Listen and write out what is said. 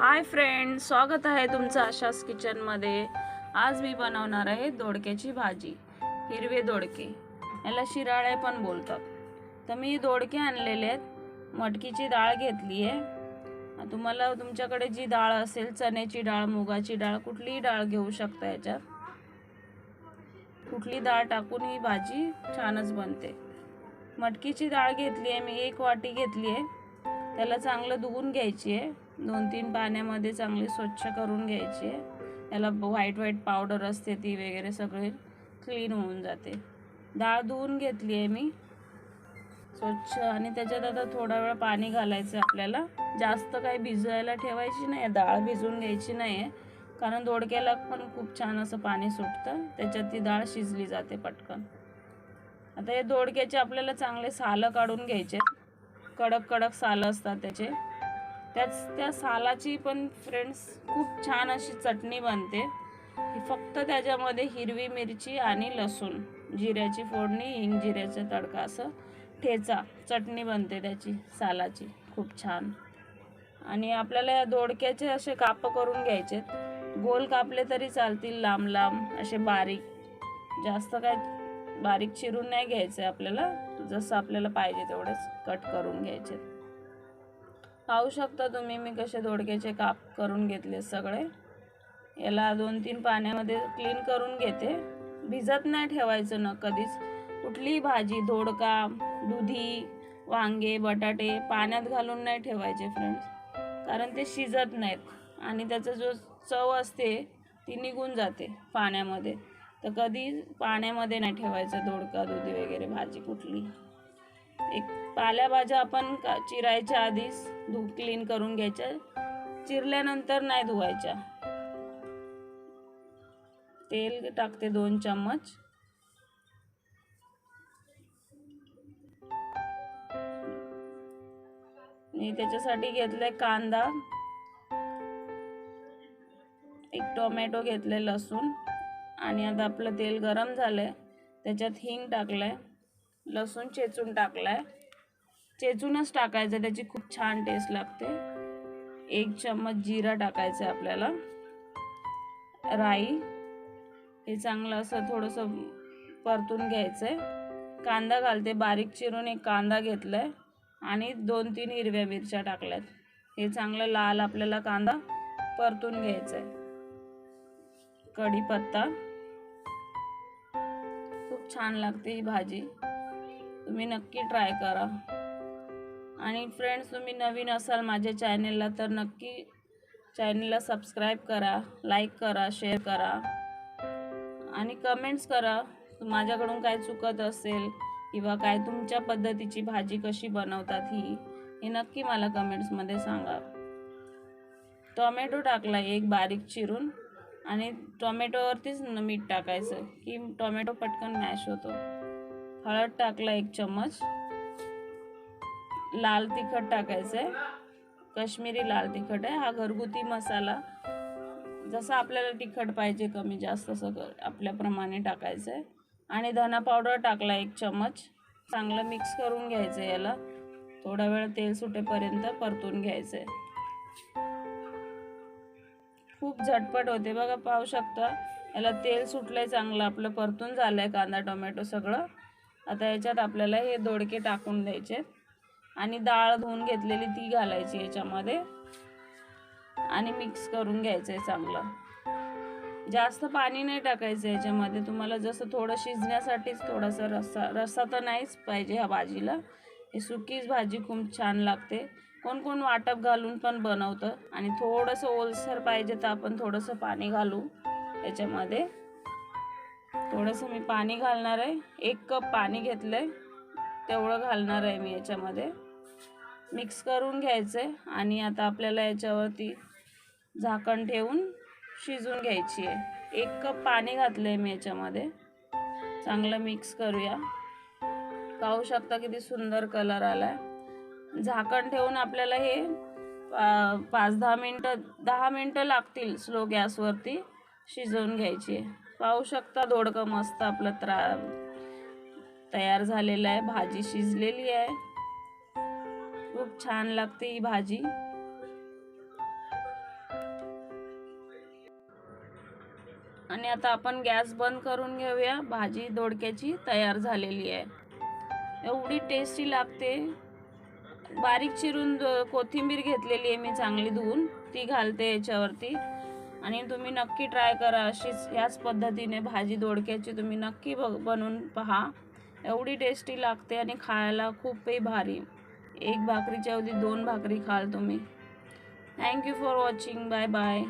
Hi friend स्वागत आहे तुमचं आशास किचनमध्ये. आज मी बनवणार आहे दोडक्याची भाजी हिरवे दोडके. याला शिराळे पण बोलतात. तर मी दोडके आणलेले आहेत. मटकीची डाळ घेतली आहे. तुम्हाला तुमच्याकडे जी डाळ असेल चण्याची डाळ मुगाची डाळ कुठलीही डाळ घेऊ शकता याच्यात. कुठली डाळ टाकून ही भाजी छानच बनते. मटकीची डाळ घेतली आहे मी एक वाटी घेतली आहे. त्याला चांगलं धुवून घ्यायची आहे दोन तीन पाण्यामध्ये चांगली स्वच्छ करून घ्यायची आहे त्याला व्हाईट व्हाईट पावडर असते ती वगैरे सगळे क्लीन होऊन जाते. डाळ धुवून घेतली आहे मी. स्वच्छ आणि त्याच्यात आता थोडा वेळ पाणी घालायचं आपल्याला. जास्त काही भिजवायला ठेवायची नाही डाळ भिजवून घ्यायची नाही आहे कारण दोडक्याला पण खूप छान असं पाणी सुटतं. त्याच्यात ती डाळ शिजली जाते पटकन. आता हे दोडक्याचे आपल्याला चांगले सालं काढून घ्यायचे कडक कडक सालं असतात त्याचे. त्याच त्या सालाची पण फ्रेंड्स खूप छान अशी चटणी बनते. फक्त त्याच्यामध्ये हिरवी मिरची आणि लसूण जिऱ्याची फोडणी हिंग जिऱ्याचा तडका असं ठेचा चटणी बनते त्याची सालाची खूप छान. आणि आपल्याला या दोडक्याचे असे काप करून घ्यायचे गोल कापले तरी चालतील लांब लांब असे बारीक. जास्त काय बारीक चिरून नाही घ्यायचं आहे आपल्याला. जसं आपल्याला पाहिजे तेवढेच कट करून घ्यायचे. पाहू शकता तुम्ही मी कसे दोडक्याचे काप करून घेतले सगळे. याला दोन तीन पाण्यामध्ये क्लीन करून घेते. भिजत नाही ठेवायचं ना कधीच. कुठलीही भाजी दोडका दुधी वांगे बटाटे पाण्यात घालून नाही ठेवायचे फ्रेंड्स कारण ते शिजत नाहीत आणि त्याचा जो चव असते ती निघून जाते पाण्यामध्ये. तर कधी पाण्यामध्ये नाही ठेवायचं दोडका दुधी वगैरे भाजी कुठली. एक पाल्याभाज्या आपण का चिरायच्या आधीच धू क्लीन करून घ्यायच्या. चिरल्यानंतर नाही धुवायच्या. तेल टाकते दोन चम्मच. मी त्याच्यासाठी घेतलाय कांदा. एक टोमॅटो घेतले लसूण. आणि आता आपलं तेल गरम झालं आहे त्याच्यात हिंग टाकलं आहे लसूण चेचून टाकलाय. चेचूनच टाकायचं त्याची खूप छान टेस्ट लागते. एक चम्मच जिरा टाकायचं आपल्याला. राई. हे चांगलं असं थोडंसं परतून घ्यायचंय. कांदा घालते बारीक चिरून एक कांदा घेतलाय. आणि दोन तीन हिरव्या मिरच्या टाकल्यात. हे चांगलं लाल आपल्याला कांदा परतून घ्यायचा आहे कढीपत्ता. खूप छान लागते ही भाजी. तुम्ही नक्की ट्राय करा. आणि फ्रेंड्स तुम्ही नवीन असाल माझ्या चॅनेलला तर नक्की चॅनेलला सबस्क्राईब करा लाईक करा शेअर करा. आणि कमेंट्स करा माझ्याकडून काय चुकत असेल किंवा काय तुमच्या पद्धतीची भाजी कशी बनवतात ही हे नक्की मला कमेंट्समध्ये सांगा. टोमॅटो टाकला एक बारीक चिरून. आणि टोमॅटोवरतीच मीठ टाकायचं की टोमॅटो पटकन मॅश होतो. हळद टाकला एक चम्मच. लाल तिखट टाकायचं आहे कश्मीरी लाल तिखट आहे. हा घरगुती मसाला. जसं आपल्याला तिखट पाहिजे कमी जास्त सगळं आपल्याप्रमाणे टाकायचं आहे आणि धना पावडर टाकला एक चम्मच. चांगलं मिक्स करून घ्यायचं आहे याला. थोडा वेळ तेल सुटेपर्यंत परतून घ्यायचं आहे खूप झटपट होते. बघा पाहू शकता. याला तेल सुटलंय चांगलं. आपलं परतून झालंय कांदा टोमॅटो सगळं. आता याच्यात आपल्याला हे दोडके टाकून द्यायचे. आणि डाळ धुवून घेतलेली ती घालायची याच्यामध्ये. आणि मिक्स करून घ्यायचं आहे चांगलं. जास्त पाणी नाही टाकायचं याच्यामध्ये. तुम्हाला जसं थोडं शिजण्यासाठीच थोडासा रस्सा रस्सा तर नाहीच पाहिजे ह्या भाजीला. ही सुकीच भाजी खूप छान लागते. कोण कोण वाटप घालून पण बनवतं. आणि थोडंसं ओलसर पाहिजे तर आपण थोडंसं पाणी घालू. याच्यामध्ये थोडंसं मी पाणी घालणार आहे. एक कप पाणी घेतलं आहे तेवढं घालणार आहे मी याच्यामध्ये. मिक्स करून घ्यायचं आहे आणि आता आपल्याला याच्यावरती झाकण ठेवून शिजून घ्यायची आहे. एक कप पाणी घातलं आहे मी याच्यामध्ये. चांगलं मिक्स करूया. पाहू शकता किती सुंदर कलर आला आहे झाकण ठेवून आपल्याला हे पाच दहा मिनटं दहा मिनटं लागतील स्लो गॅसवरती शिजवून घ्यायची. पाहू शकता दोडकं मस्त आपलं त्रा तयार झालेलं आहे. भाजी शिजलेली आहे. खूप छान लागते ही भाजी. आणि आता आपण गॅस बंद करून घेऊया. भाजी दोडक्याची तयार झालेली आहे. एवढी टेस्टी लागते. बारीक चिरून कोथिंबीर घेतलेली आहे मी चांगली धुवून. ती घालते याच्यावरती. आणि तुम्ही नक्की ट्राय करा अशीच ह्याच पद्धतीने भाजी दोडक्याची तुम्ही नक्की ब बनवून पहा. एवढी टेस्टी लागते आणि खायला खूपही भारी. एक भाकरीच्या अवधी दोन भाकरी खाल तुम्ही. Thank you for watching bye bye